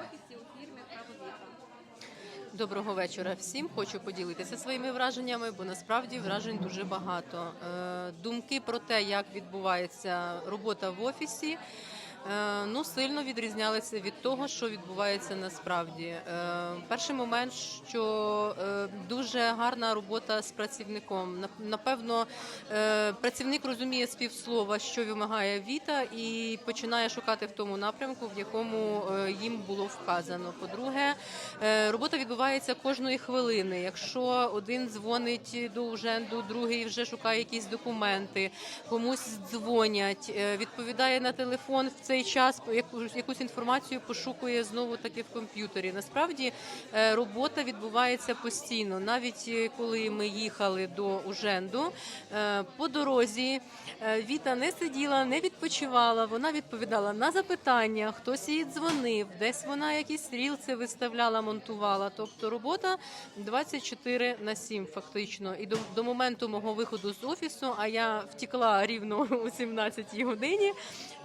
офісі у фірмі Правовіка. Доброго вечора всім. Хочу поділитися своїми враженнями, бо насправді вражень дуже багато. Е, думки про те, як відбувається робота в офісі е, Ну, сильно відрізнялися від того, що відбувається насправді. Е, Перший момент, що е, дуже гарна робота з працівником. Напевно, працівник розуміє співслова, що вимагає Віта, і починає шукати в тому напрямку, в якому їм було вказано. По-друге, Робота відбувається кожної хвилини. Якщо один дзвонить до уженду, другий вже шукає якісь документи, комусь дзвонять, відповідає на телефон в цей час, якусь інформацію пошукує знову таки в комп'ютері. Насправді е, робота відбувається постійно. Навіть е, коли ми їхали до уженду е, по дорозі, Віта не сиділа, не відпочивала. Вона відповідала на запитання, хтось їй дзвонив, десь вона якісь рілці виставляла, монтувала. Тобто робота 24 на 7 фактично. І до, до моменту мого виходу з офісу, а я втікла рівно о 17 годині.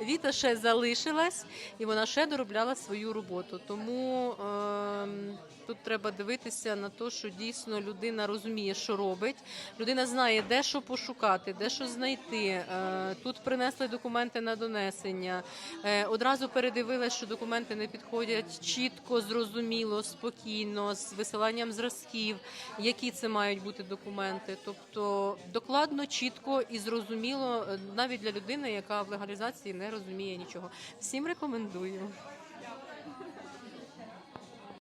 Віта ще залишилась і вона ще доробляла свою роботу. Тому ем, тут треба дивитися на те, що дійсно людина розуміє, що робить. Людина знає, де що пошукати, де що знайти. Е, Тут принесли документи на донесення. Е, Одразу передивилась, що документи не підходять чітко, зрозуміло, спокійно, з висиланням зразків, які це мають бути документи. Тобто докладно, чітко і зрозуміло, е, навіть для людини, яка в легалізації не розуміє нічого. Всім рекомендую.